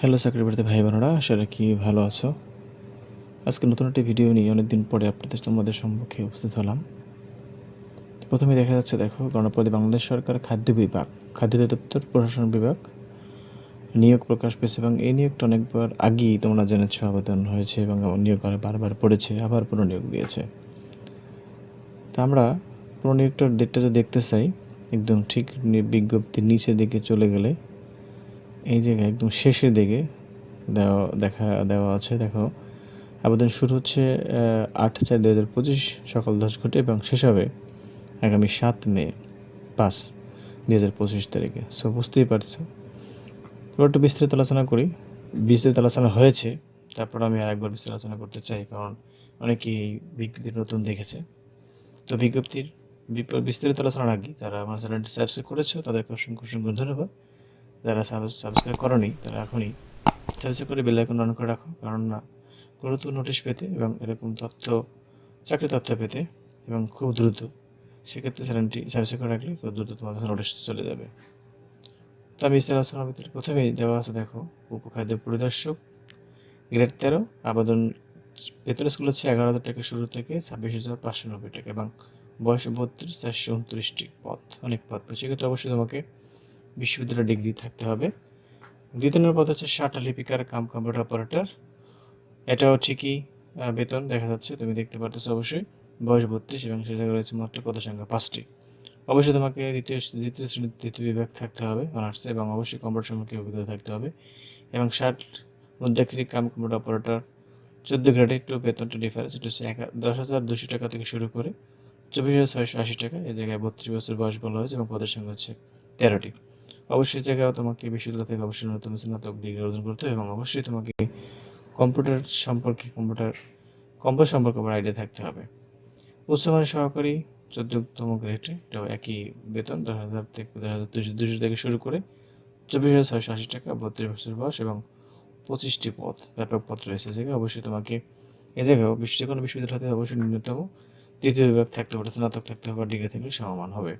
Hello চাকরিবাড়িতে ভাই বোনেরা, আশা রাখি ভালো আছো। আজকে নতুন একটি ভিডিও নিয়ে অনেকদিন পরে আপনাদের তোমাদের সম্মুখে উপস্থিত হলাম। প্রথমে দেখা যাচ্ছে, দেখো, গণপ্রতি বাংলাদেশ সরকার, খাদ্য বিভাগ, খাদ্য দপ্তর, প্রশাসন বিভাগ, নিয়োগ প্রকাশ পেয়েছে এবং এই নিয়োগটা অনেকবার আগেই তোমরা জেনেছ আবেদন হয়েছে এবং নিয়োগ আরও বারবার পড়েছে, আবার পুনর্নিয়োগ দিয়েছে। তা আমরা পুনর্নিয়োগটার ডেটটা যদি দেখতে চাই, একদম ঠিক বিজ্ঞপ্তির নিচের দিকে চলে গেলে এই জায়গায় একদম শেষের দিকে দেওয়া, দেখা, দেওয়া আছে, দেখো। আবেদন শুরু হচ্ছে আট চার দু হাজার পঁচিশ সকাল দশ ঘটে এবং শেষ হবে আগামী সাত মে পাঁচ দু হাজার পঁচিশ তারিখে। সো বুঝতেই পারছ। এবার একটু বিস্তারিত আলোচনা করি। বিস্তারিত আলোচনা হয়েছে, তারপর আমি আর একবার বিস্তারিত আলোচনা করতে চাই, কারণ অনেকেই বিজ্ঞপ্তি নতুন দেখেছে। তো বিজ্ঞপ্তির বিস্তারিত আলোচনার আগে যারা আমার চ্যানেলটি সাবস্ক্রাইব করেছ, তাদেরকে অসংখ্য অসংখ্য ধন্যবাদ। যারা সাবস্ক্রাইব করনি, তারা এখনই সাবস্ক্রাইব করে বেল আইকন অন করে রাখো। কারণ না নতুন নোটিশ পেতে এবং এরকম তথ্য, চাকরি তথ্য পেতে এবং খুব দ্রুত সেক্ষেত্রে চ্যানেলটি সাবস্ক্রাইব করে রাখলে খুব দ্রুত তোমার কাছে নোটিশ চলে যাবে। তো আমি আলোচনার ভিতরে প্রথমেই দেওয়া আছে, দেখো, উপখাদ্য পরিদর্শক। গ্রেড তেরো, আবেদন বেতন স্কুল হচ্ছে এগারো হাজার টাকা, শুরু থেকে ছাব্বিশ হাজার পাঁচশো নব্বই টাকা এবং বয়স বত্রিশ, চারশো উনত্রিশটি পথ অনেক পদ। সেক্ষেত্রে অবশ্যই তোমাকে বিশ্ববিদ্যালয়ের ডিগ্রি থাকতে হবে। দ্বিতীয় নম্বর পদ হচ্ছে শাটা লিপিকার, কাম কম্পিউটার অপারেটর এটাও ঠিকই বেতন, দেখা যাচ্ছে, তুমি দেখতে পারতেছো অবশ্যই। বয়স বত্রিশ এবং সে জায়গায় রয়েছে মাত্র পদ সংখ্যা পাঁচটি। অবশ্যই তোমাকে দ্বিতীয় দ্বিতীয় শ্রেণির দ্বিতীয় বিভাগ থাকতে হবে অনার্সে এবং অবশ্যই কম্পিউটার সম্পর্কে অভিজ্ঞতা থাকতে হবে। এবং ষাট মুদ্রাক্ষরিক কাম কম্পিউটার অপারেটর চোদ্দ গ্রেডে একটু বেতনটা ডিফারেন্স এটা হচ্ছে এক, দশ হাজার দুশো টাকা থেকে শুরু করে চব্বিশ হাজার ছয়শো আশি টাকা। এই জায়গায় বত্রিশ বছর বয়স বলা হয়েছে এবং পদের সংখ্যা হচ্ছে তেরোটি। অবশ্যই জায়গায় তোমাকে বিশ্ববিদ্যালয় থেকে অবশ্যই নতুন স্নাতক ডিগ্রি অর্জন করতে হবে এবং অবশ্যই তোমাকে কম্পিউটার সম্পর্কে কম্পিউটার কম্পিউটার সম্পর্কে আমার আইডিয়া থাকতে হবে। উচ্চমানের সহকারী, চোদ্দতম গ্রেডে এটাও একই বেতন, দশ হাজার থেকে দশ হাজার দুশো দুশো থেকে শুরু করে চব্বিশ হাজার ছয়শো আশি টাকা, বত্রিশ বছর বয়স এবং পঁচিশটি পদ, ব্যাপক পদ রয়েছে জায়গায়। অবশ্যই তোমাকে এ জায়গায় বিশ্ব যে কোনো বিশ্ববিদ্যালয় হতে অবশ্যই ন্যূনতম দ্বিতীয় বিভাগ থাকতে হবে, স্নাতক থাকতে হবে ডিগ্রি থাকলে সমমান হবে।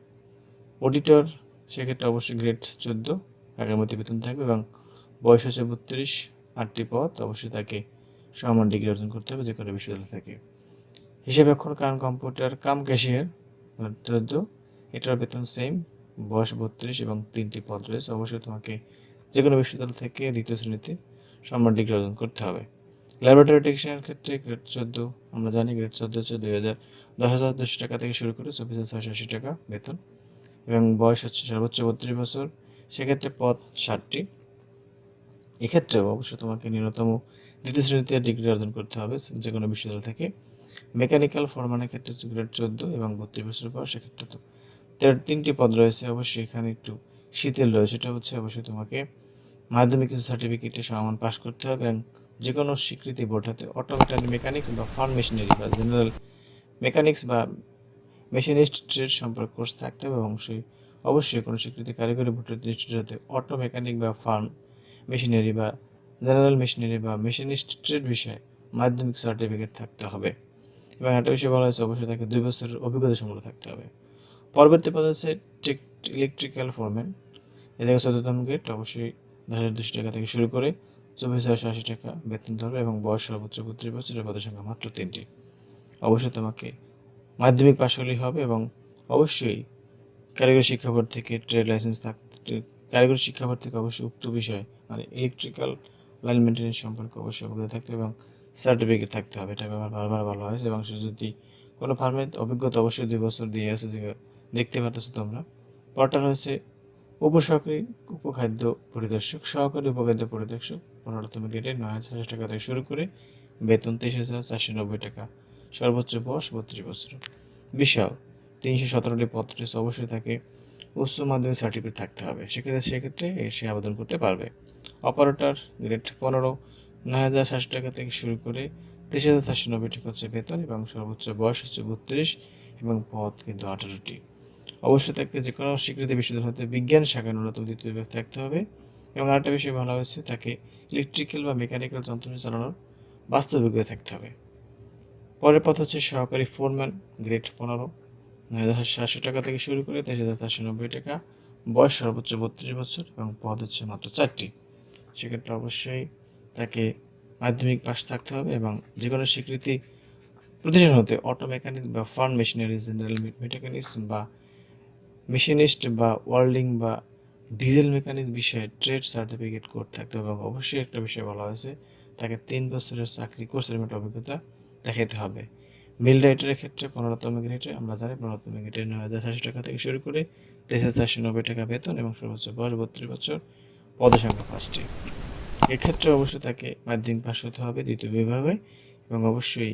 অডিটর সেক্ষেত্রে অবশ্যই গ্রেড চোদ্দ আগের মধ্যে বেতন থাকবে এবং বয়স হচ্ছে বত্রিশ, আটটি পদ, অবশ্যই তাকে সমান ডিগ্রি অর্জন করতে হবে, যে কোনো বিশ্ববিদ্যালয় থেকে হিসেবে অক্ষর কাম কম্পিউটার কাম ক্যাশিয়ার চোদ্দ, এটার বেতন সেম বয়স বত্রিশ এবং তিনটি পদ রয়েছে, অবশ্যই তোমাকে যে কোনো বিশ্ববিদ্যালয় থেকে দ্বিতীয় শ্রেণীতে সম্মান ডিগ্রি অর্জন করতে হবে। ল্যাবরেটরি টেকনিশিয়ানের ক্ষেত্রে গ্রেড চোদ্দ, আমরা জানি গ্রেড চোদ্দ হচ্ছে দুই হাজার দশ হাজার দুশো টাকা থেকে শুরু করে চব্বিশ হাজার ছয়শো আশি টাকা বেতন। এবং বয়স হচ্ছে সর্বোচ্চ বত্রিশ বছর, সেক্ষেত্রে পদ ষাটটি। এক্ষেত্রেও অবশ্যই তোমাকে ন্যূনতম দ্বিতীয় শ্রেণীতে ডিগ্রি অর্জন করতে হবে যে কোনো বিশ্ববিদ্যালয় থেকে। মেকানিক্যাল ফরমানের ক্ষেত্রে গ্রেড চোদ্দ এবং বত্রিশ বছর পর সেক্ষেত্রে তো তেরো তিনটি পদ রয়েছে। অবশ্যই এখানে একটু শীতেল রয়েছে। সেটা হচ্ছে অবশ্যই তোমাকে মাধ্যমিক সার্টিফিকেটে সমান পাশ করতে হবে এবং যে কোনো স্বীকৃতি বোর্ড হাতে অটোমেটিক মেকানিক্স বা ফার্ম মেশিনারি বা জেনারেল মেকানিক্স বা মেশিনিস্ট ট্রেড সম্পর্কে কোর্স থাকতে হবে এবং সেই অবশ্যই কোনো স্বীকৃতি কারিগরি বোর্ডের দৃষ্টিতে হতে অটো মেকানিক বা ফার্ম মেশিনারি বা জেনারেল মেশিনারি বা মেশিনিস্ট ট্রেড বিষয়ে মাধ্যমিক সার্টিফিকেট থাকতে হবে। এবং একটা বিষয় বলা হয়েছে, অবশ্যই তাকে দুই বছরের অভিজ্ঞতা সম্পন্ন থাকতে হবে। পরবর্তী পদ হচ্ছে টেক ইলেকট্রিক্যাল ফোরম্যান। এদিকে চতুর্থম গ্রেড, অবশ্যই দশ হাজার দুশো টাকা থেকে শুরু করে চব্বিশ হাজার আশি টাকা বেতন ধরবে এবং বয়স সর্বোচ্চ বত্রিশ বছরের পদের সংখ্যা মাত্র তিনটি। অবশ্যই তোমাকে মাধ্যমিক পাশ হলেই হবে এবং অবশ্যই কারিগরি শিক্ষা বোর্ড থেকে ট্রেড লাইসেন্স থাকতে কারিগরি শিক্ষা বোর্ড থেকে অবশ্যই উক্ত বিষয় মানে ইলেকট্রিক্যাল লাইন মেনটেন্যান্স সম্পর্কে অবশ্যই অবগত থাকতে এবং সার্টিফিকেট থাকতে হবে, এটা আমার বারবার বলা হয়েছে এবং সে যদি কোনো ফার্মের অভিজ্ঞতা অবশ্যই দুই বছর দিয়ে আছে, যে দেখতে পারতেছো তোমরা। পরটা রয়েছে উপসহকারী উপখাদ্য পরিদর্শক, সহকারী উপখাদ্য পরিদর্শক। পনেরোতম গেটে নয় হাজার টাকা থেকে শুরু করে বেতন তেইশ হাজার চারশো নব্বই টাকা। সর্বোচ্চ বয়স বত্রিশ বছর। বিশাল। তিনশো সতেরোটি রয়েছে। অবশ্যই তাকে উচ্চ মাধ্যমিক সার্টিফিকেট থাকতে হবে। সেক্ষেত্রে সেক্ষেত্রে সে আবেদন করতে পারবে। অপারেটর গ্রেড পনেরো। নয় হাজার সাতশো টাকা থেকে শুরু করে তেইশ হাজার চারশো নব্বই টাকা হচ্ছে বেতন এবং সর্বোচ্চ বয়স হচ্ছে বত্রিশ এবং পদ কিন্তু আঠারোটি। অবশ্যই তাকে যে কোনো স্বীকৃতি বিশ্ববিদ্যালয় হতে বিজ্ঞান শাখায় ন্যূনতম দ্বিতীয় বিভাগ থাকতে হবে এবং আরেকটা বিষয় ভালো হয়েছে, তাকে ইলেকট্রিক্যাল বা মেকানিক্যাল যন্ত্র চালানোর বাস্তব অভিজ্ঞতা থাকতে হবে। পরের পথ হচ্ছে সহকারী ফোরম্যান গ্রেড পনেরো। নয় হাজার সাতশো টাকা থেকে শুরু করে তেইশ হাজার চারশো নব্বই টাকা। বয়স সর্বোচ্চ বত্রিশ বছর এবং পদ হচ্ছে মাত্র চারটি। সেক্ষেত্রে অবশ্যই তাকে মাধ্যমিক পাস থাকতে হবে এবং যে কোনো স্বীকৃতি প্রতিষ্ঠান হতে অটো মেকানিক্স বা ফার্ম মেশিনারি জেনারেল মেকানিক্স বা মেশিনিস্ট বা ওয়ার্ল্ডিং বা ডিজেল মেকানিক বিষয়ে ট্রেড সার্টিফিকেট কোর্স থাকতে হবে এবং অবশ্যই একটা বিষয় বলা হয়েছে, তাকে তিন বছরের চাকরি কোর্সের মতো অভিজ্ঞতা দেখাতে হবে। মিল রাইটারের ক্ষেত্রে পনেরোতম গ্রেডে, আমরা জানি পনেরোতম গ্রেডে নয় হাজার ছশো টাকা থেকে শুরু করে তেইশ হাজার চারশো নব্বই টাকা বেতন এবং সর্বোচ্চ বয়স বত্রিশ বছর পদসংখ্যা পাঁচটি। এক্ষেত্রে অবশ্যই তাকে মাধ্যমিক পাস হতে হবে দ্বিতীয় বিভাগে এবং অবশ্যই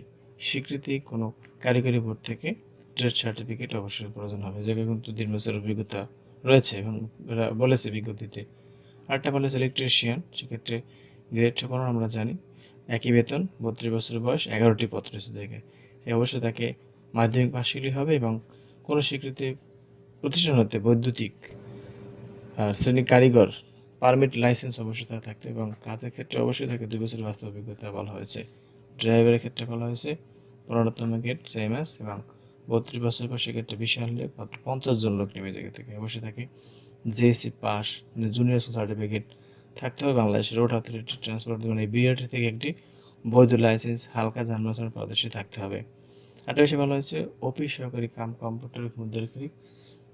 স্বীকৃতি কোনো কারিগরি বোর্ড থেকে ট্রেড সার্টিফিকেট অবশ্যই প্রয়োজন হবে। যেটা কিন্তু তিন বছরের অভিজ্ঞতা রয়েছে এবং বলেছে বিজ্ঞপ্তিতে। আরেকটা বলেছে ইলেকট্রিশিয়ান সেক্ষেত্রে গ্রেড পনেরো আমরা জানি। একই বেতন, বত্রিশ বছর বয়স, এগারোটি পদ রয়েছে সে অবশ্যই তাকে মাধ্যমিক পাশ পাশগুলি হবে এবং কোনো স্বীকৃতি প্রতিষ্ঠান হতে বৈদ্যুতিক, আর শ্রেণি কারিগর, পারমিট লাইসেন্স অবশ্যই তার থাকতে এবং কাজের ক্ষেত্রে অবশ্যই তাকে দুই বছরের বাস্তব অভিজ্ঞতা বলা হয়েছে। ড্রাইভারের ক্ষেত্রে বলা হয়েছে পনেরোতম গেট সেম এস এবং বত্রিশ বছর পর সেক্ষেত্রে বিশাল মাত্র পঞ্চাশ জন লোক নেমে জায়গা থেকে। অবশ্যই তাকে জেএসসি পাস জুনিয়র সার্টিফিকেট থাকতে হবে বাংলাদেশের রোড অথরিটি ট্রান্সপোর্ট মানে বিআরটি থেকে একটি বৈধ লাইসেন্স হালকা যানবাহন পারদর্শী থাকতে হবে। আরেকটা বিষয় ভালো হয়েছে অফিস সহকারী কাম কম্পিউটার মুদ্রাকারী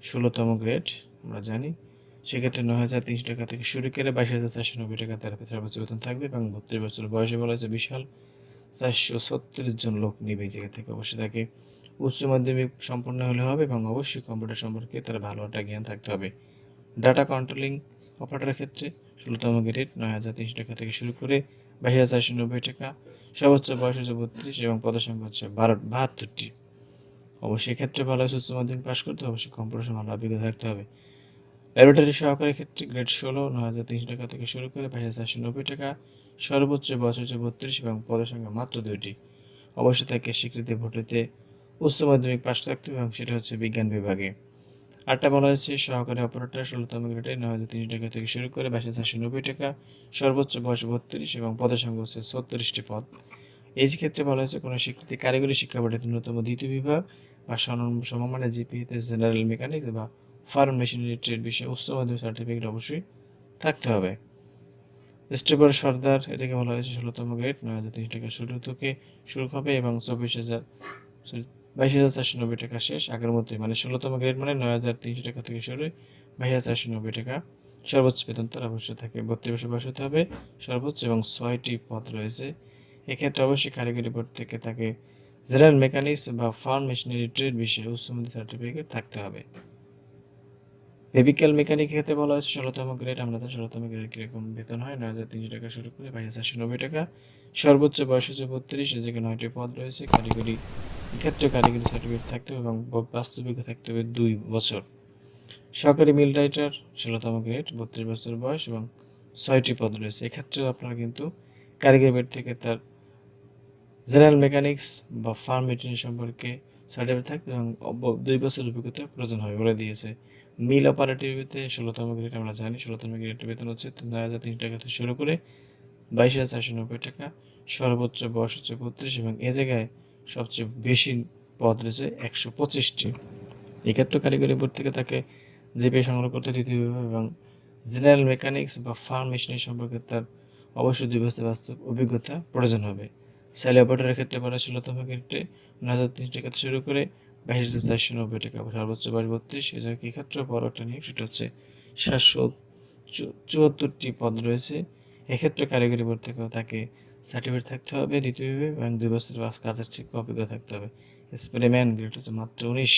ষোলোতম গ্রেড, আমরা জানি। সেক্ষেত্রে নয় হাজার তিনশো টাকা থেকে শুরু করে বাইশ হাজার চারশো নব্বই টাকা তার সর্বোচ্চ বেতন থাকবে এবং বত্রিশ বছর বয়সে বলা হয়েছে বিশাল চারশো ছত্রিশ জন লোক নেবে এই জায়গা থেকে অবশ্যই তাকে উচ্চ মাধ্যমিক সম্পন্ন হলে হবে এবং অবশ্যই কম্পিউটার সম্পর্কে তার ভালো একটা জ্ঞান থাকতে হবে। ডাটা কন্ট্রোলিং অপারেটরের ক্ষেত্রে ষোলোতম গ্রেড, নয় হাজার তিনশো টাকা থেকে শুরু করে বাইশ হাজার চারশো নব্বই টাকা, সর্বোচ্চ বয়স হচ্ছে বত্রিশ এবং পদসংখ্যা হচ্ছে বারো, বাহাত্তরটি। অবশ্যই ক্ষেত্রে ভালো হচ্ছে উচ্চ মাধ্যমিক পাশ করতে অবশ্যই কম্পিউটার ভালো অভিজ্ঞতা থাকতে হবে। ল্যাবরেটরি সহকারীর ক্ষেত্রে গ্রেড ষোলো, নয় হাজার তিনশো টাকা থেকে শুরু করে বাইশ চারশো নব্বই টাকা, সর্বোচ্চ বয়স হচ্ছে বত্রিশ এবং পদের সংখ্যা মাত্র দুইটি। অবশ্যই তাকে স্বীকৃতি ভোটেতে উচ্চ মাধ্যমিক পাশ থাকতে হবে এবং সেটা হচ্ছে বিজ্ঞান বিভাগে। আটটা বলা হয়েছে, সহকারী অপারেটর ষোলোতম গ্রেডে নয় হাজার তিনশো টাকা থেকে শুরু করে হাজার চারশো নব্বই টাকা, সর্বোচ্চ বয়স বত্রিশ এবং পদের সংখ্যা হচ্ছে ছত্রিশটি পদ। এই ক্ষেত্রে বলা হয়েছে, কোনো স্বীকৃতি কারিগরি শিক্ষা বোর্ডের ন্যূনতম দ্বিতীয় বিভাগ বা সমমানের জিপিএতে জেনারেল মেকানিক্স বা ফার্ম মেশিনারি ট্রেড বিষয়ে উচ্চ মাধ্যমিক সার্টিফিকেট অবশ্যই থাকতে হবে। স্টেবর সর্দার, এটাকে বলা হয়েছে ষোলোতম গ্রেড নয় হাজার তিনশো টাকা শুরু থেকে শুরু হবে এবং চব্বিশ হাজার বাইশ হাজার চারশো নব্বই টাকা শেষ। আগের মধ্যে মানে ষোলোতম গ্রেড মানে নয় হাজার তিনশো টাকা থেকে শুরু বাইশ হাজার চারশো নব্বই টাকা। সর্বোচ্চ বেতন তার অবশ্যই থাকে। বত্রিশ বছর বয়স হতে হবে, সর্বোচ্চ এবং ছয়টি পদ রয়েছে। এক্ষেত্রে অবশ্যই কারিগরি বোর্ড থেকে তাকে জেনারেল মেকানিক্স বা ফার্ম মেশিনারি ট্রেড বিষয়ে উচ্চমাধ্যমিক সার্টিফিকেট থাকতে হবে। ভেহিক্যাল মেকানিক ক্ষেত্রে বলা হয়েছে, ষোলোতম গ্রেড আমরা জানি ষোলোতম গ্রেড কীরকম বেতন হয়? নয় হাজার তিনশো টাকা শুরু করে বাইশ হাজার নব্বই টাকা। সর্বোচ্চ বয়স হচ্ছে বত্রিশ যেখানে নয়টি পদ রয়েছে। কারিগরি এক্ষেত্রে কারিগরি সার্টিফিকেট থাকতে হবে এবং বাস্তবিক থাকতে হবে দুই বছর। সরকারি মিল রাইটার ষোলোতম গ্রেড বত্রিশ বছর বয়স এবং ছয়টি পদ রয়েছে। এক্ষেত্রেও আপনারা কিন্তু কারিগরি বেড থেকে তার জেনারেল মেকানিক্স বা ফার্ম মেটেরিয়াল সম্পর্কে সার্টিফিকেট থাকতে এবং দুই বছর অভিজ্ঞতা প্রয়োজন হবে বলে দিয়েছে। মিল অপারেটিভিতে ষোলোতম গ্রেড আমরা জানি। ষোলোতম গ্রেডের বেতন হচ্ছে নয় হাজার তিনশো টাকা থেকে শুরু করে বাইশ হাজার চারশো নব্বই টাকা, সর্বোচ্চ বয়স হচ্ছে বত্রিশ এবং এ জায়গায় সবচেয়ে বেশি পদ রয়েছে একশো পঁচিশটি। এক্ষেত্রে কারিগরি বোর্ড থেকে তাকে জিপে সংগ্রহ করতে হবে এবং জেনারেল মেকানিক্স বা ফার্ম মেশিনারি সম্পর্কে তার অবশ্যই দুই বাস্তব অভিজ্ঞতা প্রয়োজন হবে। স্যালি অপারেটরের ক্ষেত্রে ষোলোতম ক্ষেত্রে নয় হাজার তিনশো টাকা শুরু করে বাইশ হাজার চারশো নব্বই টাকা, সর্বোচ্চ বয়স বত্রিশ এছাড়া কি ক্ষেত্রে বড় একটা নিয়োগ সেটা হচ্ছে সাতশো চুয়াত্তরটি পদ রয়েছে। এক্ষেত্রে কারিগরি বোর্ড থেকেও তাকে সার্টিফিকেট থাকতে হবে দ্বিতীয়ভাবে এবং দুই বছর কাজের ঠিক অভিজ্ঞতা থাকতে হবে। স্প্রেম্যান গ্রেড হচ্ছে মাত্র উনিশ।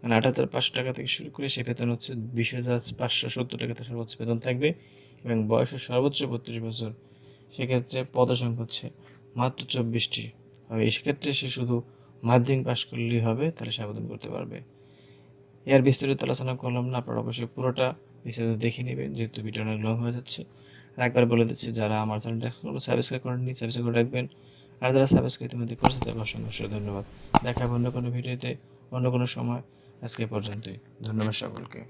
মানে আট হাজার পাঁচশো টাকা থেকে শুরু করে সে বেতন হচ্ছে বিশ হাজার পাঁচশো সত্তর টাকাতে সর্বোচ্চ বেতন থাকবে এবং বয়স সর্বোচ্চ বত্রিশ বছর। সেক্ষেত্রে পদসংখ্যা হচ্ছে মাত্র চব্বিশটি। হবে সেক্ষেত্রে সে শুধু মাধ্যমিক পাশ করলেই হবে, তাহলে সে আবেদন করতে পারবে। এর বিস্তারিত আলোচনা করলাম না, আপনারা অবশ্যই পুরোটা বিস্তারিত দেখে নেবেন, যেহেতু ভিডিও অনেক লং হয়ে যাচ্ছে। আর একবার বলে দিচ্ছি, যারা আমার চ্যানেলটা এখনও সাবস্ক্রাইব করেননি সাবস্ক্রাইব করে রাখবেন। আর যারা সাবস্ক্রাইব ইতিমধ্যে করেছে তাদের অসংখ্য ধন্যবাদ। দেখা হবে অন্য কোনো ভিডিওতে অন্য কোনো সময়। আজকে পর্যন্তই। ধন্যবাদ সকলকে।